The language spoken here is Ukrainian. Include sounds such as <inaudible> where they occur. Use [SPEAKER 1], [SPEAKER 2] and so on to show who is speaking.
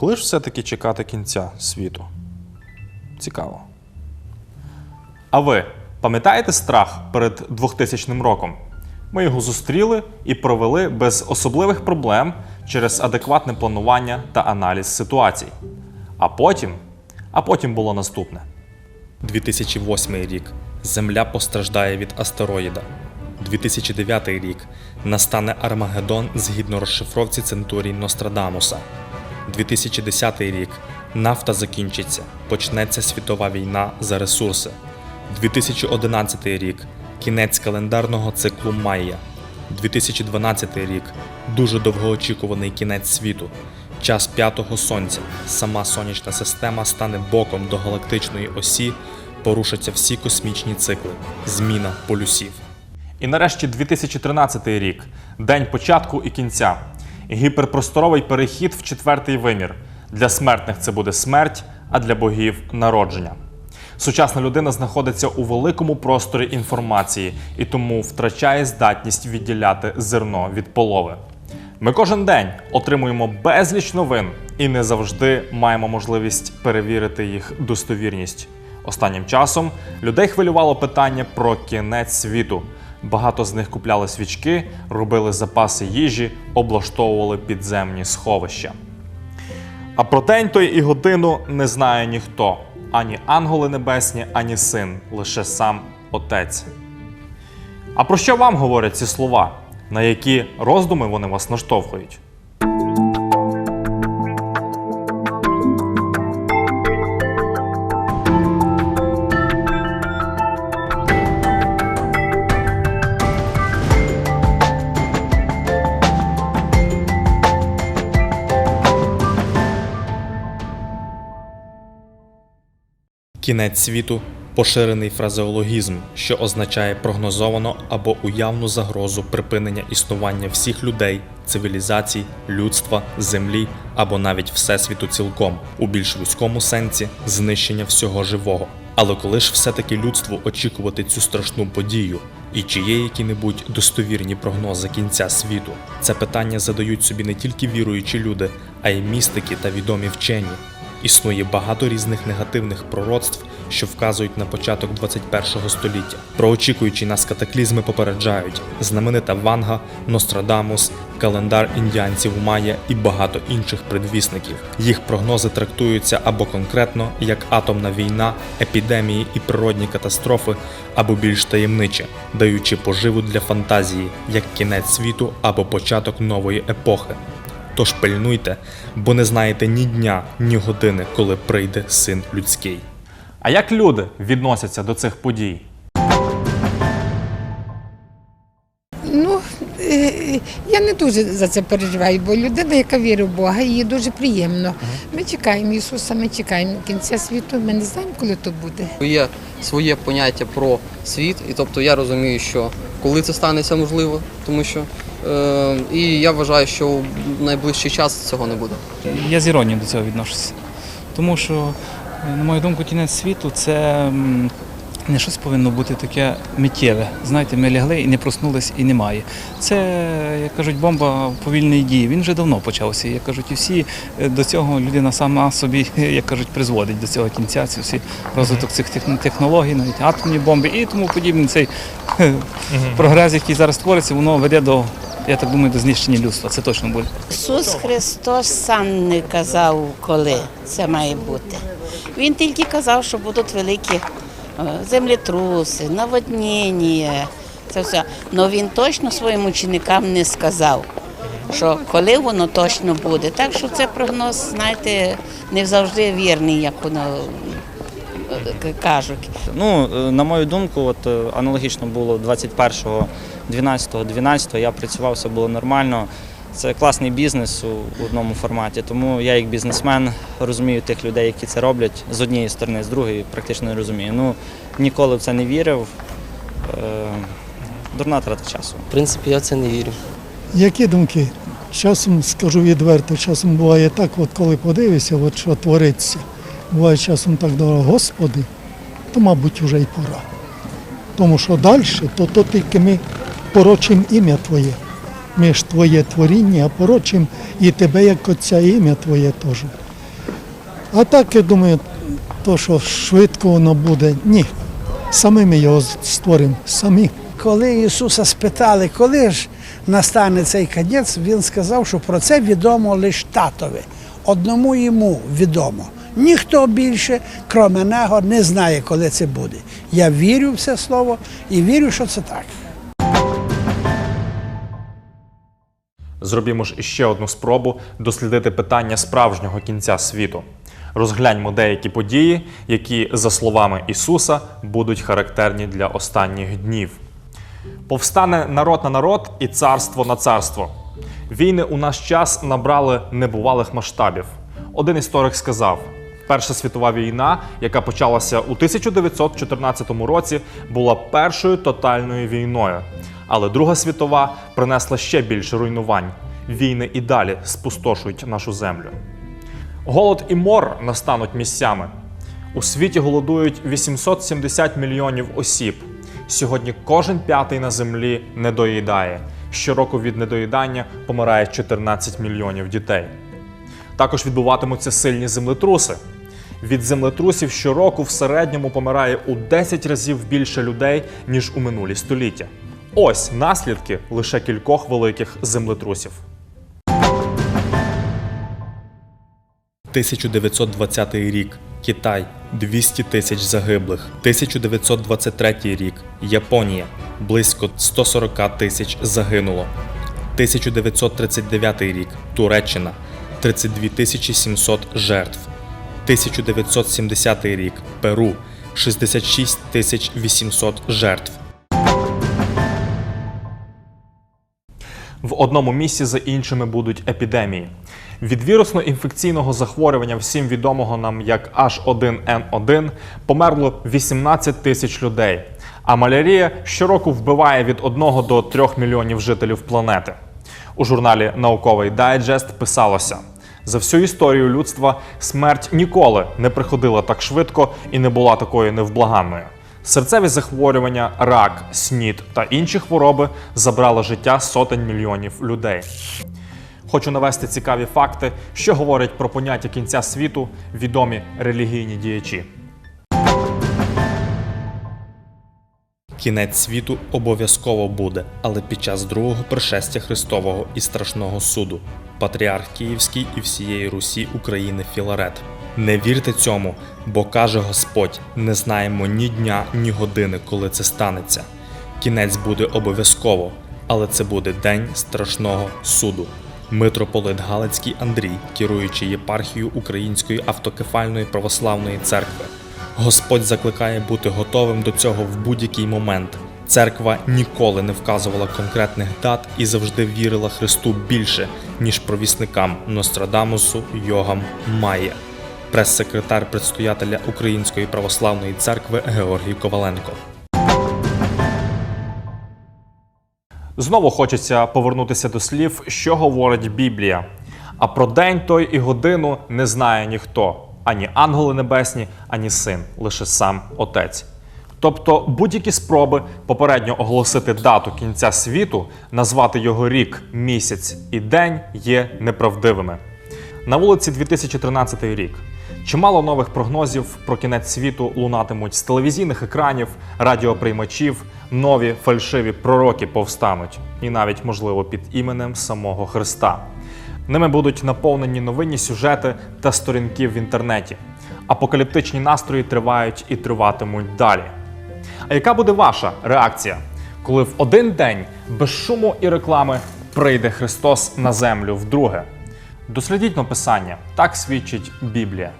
[SPEAKER 1] Коли ж все-таки чекати кінця світу? Цікаво. А ви пам'ятаєте страх перед 2000 роком? Ми його зустріли і провели без особливих проблем через адекватне планування та аналіз ситуацій. А потім, а потім було наступне. 2008 рік. Земля постраждає від астероїда. 2009 рік. Настане Армагеддон згідно розшифровці Центурій Нострадамуса. 2010 рік. Нафта закінчиться. Почнеться світова війна за ресурси. 2011 рік. Кінець календарного циклу Майя. 2012 рік. Дуже довгоочікуваний кінець світу. Час п'ятого сонця. Сама сонячна система стане боком до галактичної осі, порушаться всі космічні цикли. Зміна полюсів. І нарешті 2013 рік день початку і кінця. Гіперпросторовий перехід в четвертий вимір. Для смертних це буде смерть, а для богів народження. Сучасна людина знаходиться у великому просторі інформації і тому втрачає здатність відділяти зерно від полови. Ми кожен день отримуємо безліч новин і не завжди маємо можливість перевірити їх достовірність. Останнім часом людей хвилювало питання про кінець світу. Багато з них купляли свічки, робили запаси їжі, облаштовували підземні сховища. А про день той і годину не знає ніхто ані ангели небесні, ані син, лише сам Отець. А про що вам говорять ці слова? На які роздуми вони вас наштовхують? Кінець світу поширений фразеологізм, що означає прогнозовано або уявну загрозу припинення існування всіх людей, цивілізацій, людства, землі або навіть всесвіту цілком, у більш вузькому сенсі знищення всього живого. Але коли ж все-таки людству очікувати цю страшну подію? І чи є які-небудь достовірні прогнози кінця світу? Це питання задають собі не тільки віруючі люди, а й містики та відомі вчені. Існує багато різних негативних пророцтв, що вказують на початок 21 століття. Про очікуючі нас катаклізми попереджають знаменита Ванга, Нострадамус, календар індіанців Майя і багато інших предвісників. Їх прогнози трактуються або конкретно як атомна війна, епідемії і природні катастрофи, або більш таємниче, даючи поживу для фантазії, як кінець світу або початок нової епохи. Тож пильнуйте, бо не знаєте ні дня, ні години, коли прийде син людський. А як люди відносяться до цих подій?
[SPEAKER 2] Ну, е, я не дуже за це переживаю, бо людина, яка вірить в Бога, їй дуже приємно. Ми чекаємо Ісуса, ми чекаємо кінця світу, ми не знаємо, коли то буде.
[SPEAKER 3] Є своє поняття про світ, і тобто я розумію, що коли це станеться можливо, тому що і я вважаю, що в найближчий час цього не буде.
[SPEAKER 4] Я з іронією до цього відношуся. Тому що, е, на мою думку, кінець світу це не щось повинно бути таке миттєве. Знаєте, ми лягли і не проснулись, і немає. Це, як кажуть, бомба повільної дії. Він вже давно почався. Як кажуть, і всі е, до цього людина сама собі, <laughs> як кажуть, призводить до цього кінця. Ці всі розвиток цих техн- технологій, навіть атомні бомби і тому подібне. Цей е, прогрес, який зараз твориться, воно веде до, я так думаю, до знищення людства. Це точно буде.
[SPEAKER 5] Ісус Христос сам не казав, коли це має бути. Він тільки казав, що будуть великі е, землетруси, наводнення, це все. Але він точно своїм ученикам не сказав, що коли воно точно буде. Так що це прогноз, знаєте, не завжди вірний, як воно кажуть.
[SPEAKER 6] Ну, е, на мою думку, от е, аналогічно було 21-го, 12-го, 12-го. Я працював, все було нормально. Це класний бізнес у одному форматі. Тому я, як бізнесмен, розумію тих людей, які це роблять з однієї сторони, з другої практично не розумію. Ну ніколи в це не вірив. Е, Дурна трата часу.
[SPEAKER 3] В принципі, я в це не вірю.
[SPEAKER 7] Які думки? Часом скажу відверто, часом буває так, от коли подивишся, от що твориться, буває часом так думаю, Господи, то, мабуть, вже й пора. Тому що далі, то, то тільки ми порочимо ім'я Твоє. Ми ж Твоє творіння, а порочимо і тебе, як Отця, ім'я Твоє теж. А так я думаю, то, що швидко воно буде, ні. Самі його створимо, самі.
[SPEAKER 8] Коли Ісуса спитали, коли ж настане цей кінець, він сказав, що про це відомо лише татові. Одному йому відомо. Ніхто більше, крім нього, не знає, коли це буде. Я вірю в це слово і вірю, що це так.
[SPEAKER 1] Зробімо ж іще одну спробу дослідити питання справжнього кінця світу. Розгляньмо деякі події, які, за словами Ісуса, будуть характерні для останніх днів. Повстане народ на народ і царство на царство. Війни у наш час набрали небувалих масштабів. Один історик сказав: Перша світова війна, яка почалася у 1914 році, була першою тотальною війною. Але Друга світова принесла ще більше руйнувань. Війни і далі спустошують нашу землю. Голод і мор настануть місцями. У світі голодують 870 мільйонів осіб. Сьогодні кожен п'ятий на землі недоїдає. Щороку від недоїдання помирає 14 мільйонів дітей. Також відбуватимуться сильні землетруси. Від землетрусів щороку в середньому помирає у 10 разів більше людей, ніж у минулі століття. Ось наслідки лише кількох великих землетрусів. 1920 рік. Китай 200 тисяч загиблих. 1923 рік. Японія близько 140 тисяч загинуло. 1939 рік. Туреччина 32 тисячі 700 жертв. 1970 рік. Перу 66 тисяч 800 жертв. В одному місці за іншими будуть епідемії. Від вірусно-інфекційного захворювання, всім відомого нам як H1N1, померло 18 тисяч людей. А малярія щороку вбиває від 1 до 3 мільйонів жителів планети. У журналі Науковий дайджест писалося: за всю історію людства смерть ніколи не приходила так швидко і не була такою невблаганною. Серцеві захворювання, рак, снід та інші хвороби забрали життя сотень мільйонів людей. Хочу навести цікаві факти, що говорять про поняття кінця світу відомі релігійні діячі. Кінець світу обов'язково буде, але під час другого пришестя Христового і страшного суду. Патріарх Київський і всієї Русі України Філарет. Не вірте цьому, бо каже Господь: не знаємо ні дня, ні години, коли це станеться. Кінець буде обов'язково, але це буде день страшного суду. Митрополит Галицький Андрій, керуючи єпархією Української автокефальної православної церкви. Господь закликає бути готовим до цього в будь-який момент. Церква ніколи не вказувала конкретних дат і завжди вірила Христу більше, ніж провісникам Нострадамусу, Йогам, Майя. Прес-секретар предстоятеля Української православної церкви Георгій Коваленко. Знову хочеться повернутися до слів, що говорить Біблія. А про день той і годину не знає ніхто ані ангели небесні, ані син, лише сам Отець. Тобто будь-які спроби попередньо оголосити дату кінця світу, назвати його рік, місяць і день є неправдивими. На вулиці 2013 рік. Чимало нових прогнозів про кінець світу лунатимуть з телевізійних екранів, радіоприймачів, нові фальшиві пророки повстануть, і навіть, можливо, під іменем самого Христа. Ними будуть наповнені новинні сюжети та сторінки в інтернеті. Апокаліптичні настрої тривають і триватимуть далі. А яка буде ваша реакція, коли в один день без шуму і реклами прийде Христос на землю вдруге? Дослідіть написання, так свідчить Біблія.